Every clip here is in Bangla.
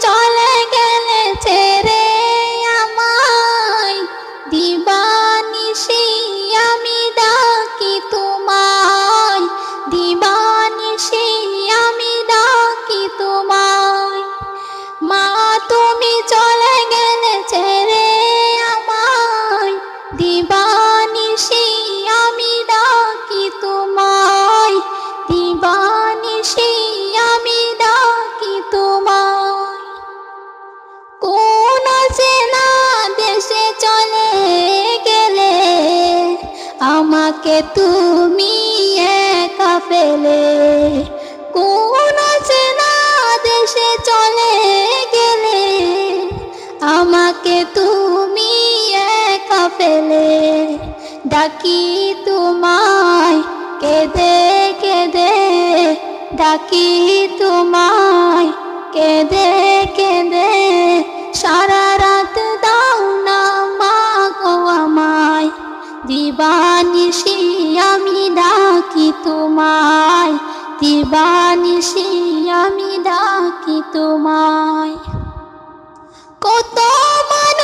চলে গেলে ছেড়ে আমায়। দিবানিশি আমি ডাকি তোমায়। দিবানিশি আমাকে তুমি একা ফেলে কোন চেনা দেশে চলে গেলে আমাকে তুমি একা ফেলে ডাকি তোমায় কেঁদে কেঁদে, ডাকি তোমায় কেঁদে কেঁদে। সারা রাত দাও না মা গো আমায় দিবানিশি আমি ডাকি তোমায়। দিবানিশি আমি ডাকি তোমায়। কত মানুষ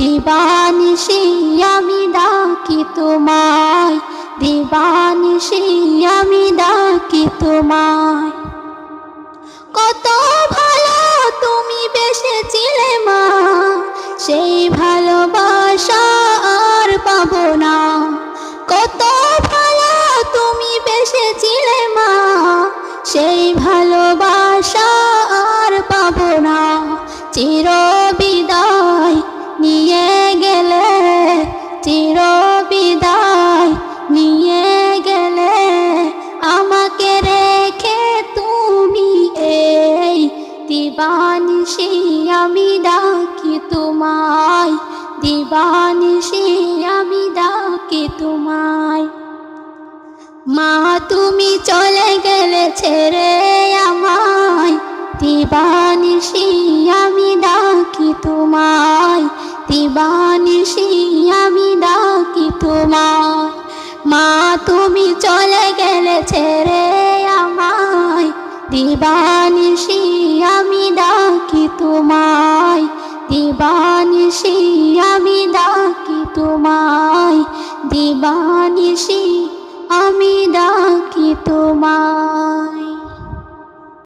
দিবানিশি আমি ডাকি তোমায় দিবানিশি আমি ডাকি তোমায়। দিবানিশি আমি ডাকি তোমায় দিবানিশি আমি ডাকি তোমায়। মা, তুমি চলে গেলে ছেড়ে আমায় দিবানিশি আমি ডাকি তোমায় দিবানিশি আমি ডাকি তোমায়। মা, তুমি চলে গেলে ছেড়ে আমায় দিবানিশি তোমায় দিবানিশি আমি ডাকি তোমায় দিবানিশি আমি ডাকি তোমায়।